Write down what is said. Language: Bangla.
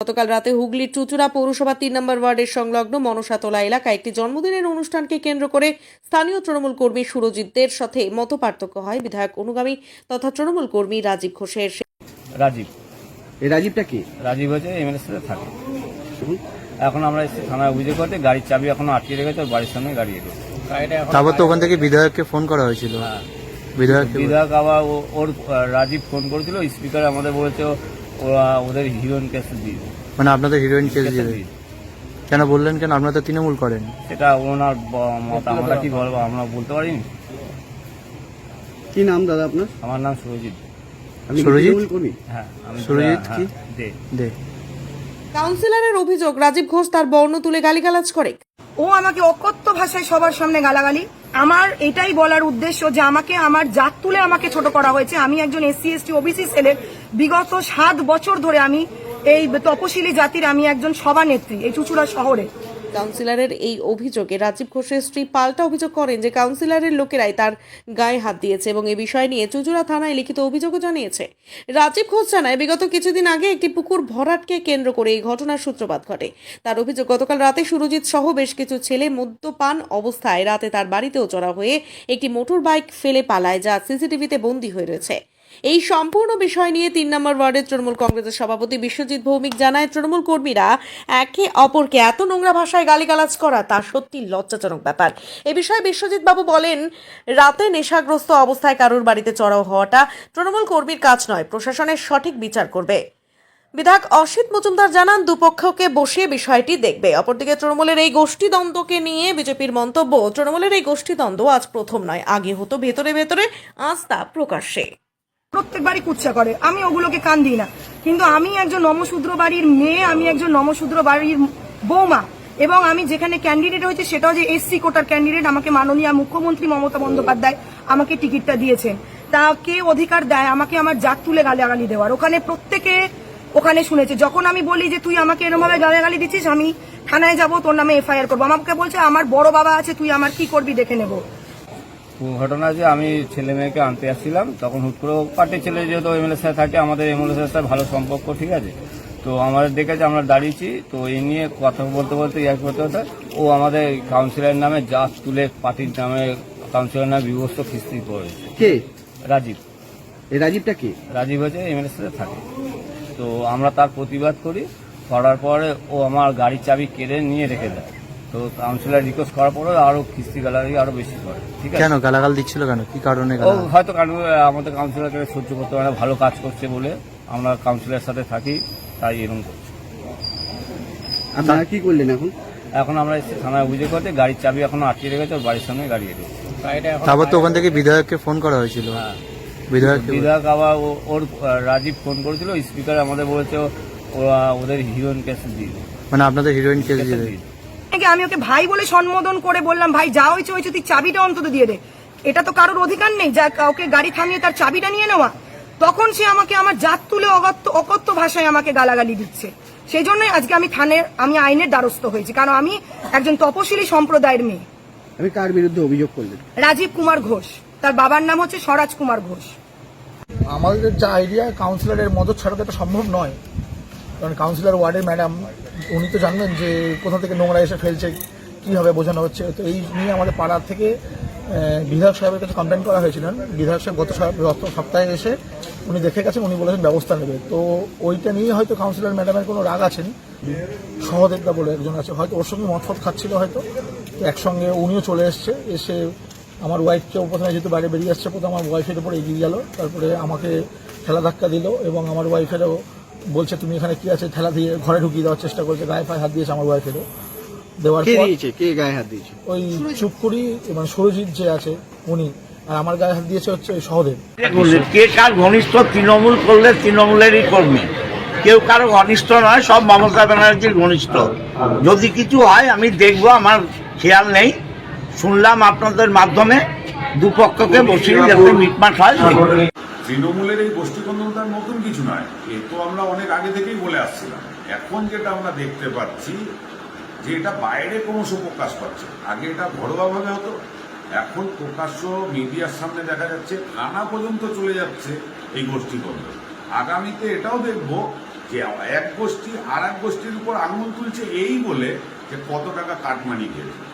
গতকাল রাতে হুগলির চুচুড়া পৌরসভা তিন নম্বর ওয়ার্ডের সংলগ্ন মনসাতলা এলাকায় একটি জন্মদিনের অনুষ্ঠানকে কেন্দ্র করে স্থানীয় তৃণমূল কর্মী সুরজিৎদের সাথে মত পার্থক্য হয়। বিধায়ক অনুগামী তথা তৃণমূল কর্মী রাজীব ঘোষের রাজীব। এই রাজীবটা কি? রাজীব হচ্ছে এমএলএর সাথে থাকে। এখন আমরা এসে থানায় অভিযোগ করতে গাড়ির চাবি এখনও আটকে রেখেছে ওর বাড়ির সামনে গাড়ি রেখেছে তারপর তো ওখান থেকে বিধায়ককে ফোন করা হয়েছিল। হ্যাঁ। বিধায়ককে বিধায়ক আবার ও- ওর রাজীব ফোন করেছিল স্পিকার আমাদের বলেছে ওরা ওদের হিরোইন কেসে দিয়ে মানে আপনাদের হিরোইন কেস দিয়ে। কেন বললেন? কেন আপনারা তো তৃণমূল করেন। সেটা ওনার মত আমরা কি বলব? আমরা বলতে পারিনি। কি নাম দাদা আপনার? আমার নাম সুরজিৎ। হ্যাঁ আমি সুরজিৎ হ্যাঁ, কি? দে। দে। কাউন্সিলরের অভিযোগ রাজীব ঘোষ তার বর্ণ তুলে গালিগালাজ করে। ও আমাকে অকথ্য ভাষায় সবার সামনে গালাগালি। আমার এটাই বলার উদ্দেশ্য যে আমাকে আমার জাত তুলে আমাকে ছোট করা হয়েছে। আমি একজন এসসি এসটি ওবিসি সেলের বিগত সাত বছর ধরে আমি এই তপশিলি জাতির আমি একজন সভানেত্রী এই চুচুড়া শহরে। কাউন্সিলরের এই অভিযোগে রাজীব ঘোষের স্ত্রী পাল্টা অভিযোগ করেন যে কাউন্সিলরের লোকেরাই তার গায়ে হাত দিয়েছে এবং এ বিষয় নিয়ে চুচুড়া থানায় লিখিত অভিযোগও জানিয়েছে। রাজীব ঘোষ জানায়, বিগত কিছুদিন আগে একটি পুকুর ভরাটকে কেন্দ্র করে এই ঘটনার সূত্রপাত ঘটে। তার অভিযোগ, গতকাল রাতে সুরজিৎ সহ বেশ কিছু ছেলে মদ্যপান অবস্থায় রাতে তার বাড়িতেও চড়া হয়ে একটি মোটর বাইক ফেলে পালায় যা সিসিটিভিতে বন্দী হয়ে রয়েছে। এই সম্পূর্ণ বিষয় নিয়ে তিন নম্বর ওয়ার্ডের তৃণমূল কংগ্রেসের সভাপতি বিশ্বজিৎ ভৌমিক জানায়, তৃণমূল কর্মীরা একে অপরকে এত নোংরা ভাষায় গালিগালাজ করা তা সত্যি লজ্জাজনক ব্যাপার। এ বিষয়ে বিশ্বজিৎ বাবু বলেন, রাতে নেশাগ্রস্ত অবস্থায় কারোর বাড়িতে চড়াও হওয়াটা তৃণমূল কর্মীর কাজ নয়, প্রশাসনের সঠিক বিচার করবে। বিধায়ক অসিত মজুমদার জানান, দুপক্ষকে বসিয়ে বিষয়টি দেখবে। অপরদিকে তৃণমূলের এই গোষ্ঠীদ্বন্দ্বকে নিয়ে বিজেপির মন্তব্য, তৃণমূলের এই গোষ্ঠীদ্বন্দ্ব আজ প্রথম নয়, আগে হতো ভেতরে ভেতরে, আজ তা প্রকাশ্যে। প্রত্যেকবারই কুচ্ছা করে। আমি ওগুলোকে কান দিই না। কিন্তু আমি একজন নমশূদ্র বাড়ির মেয়ে, আমি একজন নমশূদ্র বাড়ির বৌমা এবং আমি যেখানে ক্যান্ডিডেট হয়েছে সেটাও যে এসসি কোটার ক্যান্ডিডেট আমাকে মাননীয় মুখ্যমন্ত্রী মমতা বন্দ্যোপাধ্যায় আমাকে টিকিটটা দিয়েছেন। তা কে অধিকার দেয়, আমাকে আমার জাত তুলে গালাগালি দেওয়ার। ওখানে প্রত্যেকে ওখানে শুনেছে। যখন আমি বলি যে তুই আমাকে এরমভাবে গালাগালি দিচ্ছিস, আমি থানায় যাব, তোর নামে এফআইআর করব। আমাকে বলছে, আমার বড় বাবা আছে, তুই আমার কি করবি দেখে নেব। ঘটনা যে আমি ছেলে মেয়েকে আনতে আসছিলাম তখন হুট করে পার্টির ছেলে যেহেতু এমএলএ সাথে থাকে আমাদের এমএলএ সাথে ভালো সম্পর্ক ঠিক আছে? তো আমাদের দেখেছে আমরা দাঁড়িয়েছি তো এই নিয়ে কথা বলতে বলতে ইয়ে করতে করতে ও আমাদের কাউন্সিলরের নামে জাত তুলে পার্টির নামে কাউন্সিলরের নামে বিভস্ত কিস্তি করেছে। কে? রাজীব। এই রাজীবটা কি? রাজীব হচ্ছে এমএলএ সাথে থাকে। তো আমরা তার প্রতিবাদ করি করার পরে ও আমার গাড়ির চাবি কেড়ে নিয়ে রেখে দেয়। তো কাউন্সিলর রিকোয়েস্ট করার পরে আরও কিস্তি গালাগালি আরও বেশি করে ঠিক আছে? কেন? গালাগাল দিচ্ছিল কেন? কি কারণে ও হয়তো কারণ আমাদের কাউন্সিলরকে সহ্য করতে পারে ভালো কাজ করছে বলে আমরা কাউন্সিলরের সাথে থাকি তাই এরকম করছি। আপনারা কি করলেন এখন? এখন আমরা এসে থানায় অভিযোগ করতে গাড়ির চাবি এখনও আটকে রেখেছে ওর বাড়ির সামনে গাড়ি রেখেছে তারপর তো ওখান থেকে বিধায়ককে ফোন করা হয়েছিল। হ্যাঁ। বিধায়ককে বিধায়ক আবার ও- ওর রাজীব ফোন করেছিল স্পিকার আমাদের বলেছে ওদের হিরোইন কেসে দিয়ে মানে আপনাদের হিরোইন কেস কেসে দিয়ে দিয়ে দেবে। দেবে। নাকি আমি ওকে ভাই বলে সম্বোধন করে বললাম ভাই যা হয়েছে হয়েছে তুই চাবিটা অন্তত দিয়ে দে। এটা তো কারোর অধিকার নেই যা কাউকে গাড়ি থামিয়ে তার চাবিটা নিয়ে নেওয়া। তখন সে আমাকে আমার জাত তুলে অগত্য অকথ্য ভাষায় আমাকে গালাগালি দিচ্ছে। সেই জন্যই আজকে আমি থানের আমি আইনের দ্বারস্থ হয়েছি কারণ আমি একজন তপশিলি সম্প্রদায়ের মেয়ে। আমি কার বিরুদ্ধে অভিযোগ করলেন? রাজীব কুমার ঘোষ। তার বাবার নাম হচ্ছে স্বরাজ কুমার ঘোষ। আমাদের যা আইডিয়া কাউন্সিলরের মদত ছাড়া তো এটা সম্ভব নয়। কারণ কাউন্সিলর ওয়ার্ডের ম্যাডাম উনি তো জানবেন যে কোথা থেকে নোংরা এসে ফেলছে, কীভাবে বোঝানো হচ্ছে। তো এই নিয়ে আমাদের পাড়ার থেকে বিধায়ক সাহেবের কাছে কমপ্লেন করা হয়েছিলেন। বিধায়ক সাহেব গত গত সপ্তাহে এসে উনি দেখে গেছেন, উনি বলেছেন ব্যবস্থা নেবে। তো ওইটা নিয়ে হয়তো কাউন্সিলর ম্যাডামের কোনো রাগ আছেন। সহদেবদা বলে একজন আছে, হয়তো ওর সঙ্গে মতফত খাচ্ছিল হয়তো। একসঙ্গে উনিও চলে এসছে, এসে আমার ওয়াইফকেও প্রথমে যেহেতু বাইরে বেরিয়ে আসছে, প্রথমে আমার ওয়াইফের উপরে এগিয়ে গেল, তারপরে আমাকে খেলা ধাক্কা দিল এবং আমার ওয়াইফেরও বলছে তুমি এখানে কি আছে? ঠেলা দিয়ে ঘরে ঢুকিয়ে দেওয়ার চেষ্টা করছে গায়ে ফায়ে হাত দিয়েছে আমার ওয়াইফেরও দেওয়ার কে পর দিয়েছে? কে গায়ে হাত দিয়েছে? ওই চুপকুড়ি মানে সুরজিৎ যে আছে উনি আর আমার গায়ে হাত দিয়েছে হচ্ছে ওই সহদেব। কে কার ঘনিষ্ঠ? তৃণমূল করলে তৃণমূলেরই কর্মী। কেউ কারও ঘনিষ্ঠ নয় সব মমতা ব্যানার্জির ঘনিষ্ঠ। যদি কিছু হয় আমি দেখব আমার খেয়াল নেই। শুনলাম আপনাদের মাধ্যমে দুপক্ষকে বসিয়ে যাতে মিটমাট হয় দেখব। তৃণমূলের এই গোষ্ঠীদ্বন্দ্বতার নতুন কিছু নয়। এ তো আমরা অনেক আগে থেকেই বলে আসছিলাম। এখন যেটা আমরা দেখতে পাচ্ছি, যে এটা বাইরে ক্রমশ প্রকাশ পাচ্ছে। আগে এটা ঘরোয়াভাবে হতো, এখন প্রকাশ্য মিডিয়ার সামনে দেখা যাচ্ছে থানা পর্যন্ত চলে যাচ্ছে এই গোষ্ঠীদ্বন্দ্ব আগামীতে এটাও দেখব যে এক গোষ্ঠী আর এক গোষ্ঠীর উপর আঙুল তুলছে এই বলে যে কত টাকা কাটমানি খেয়েছে।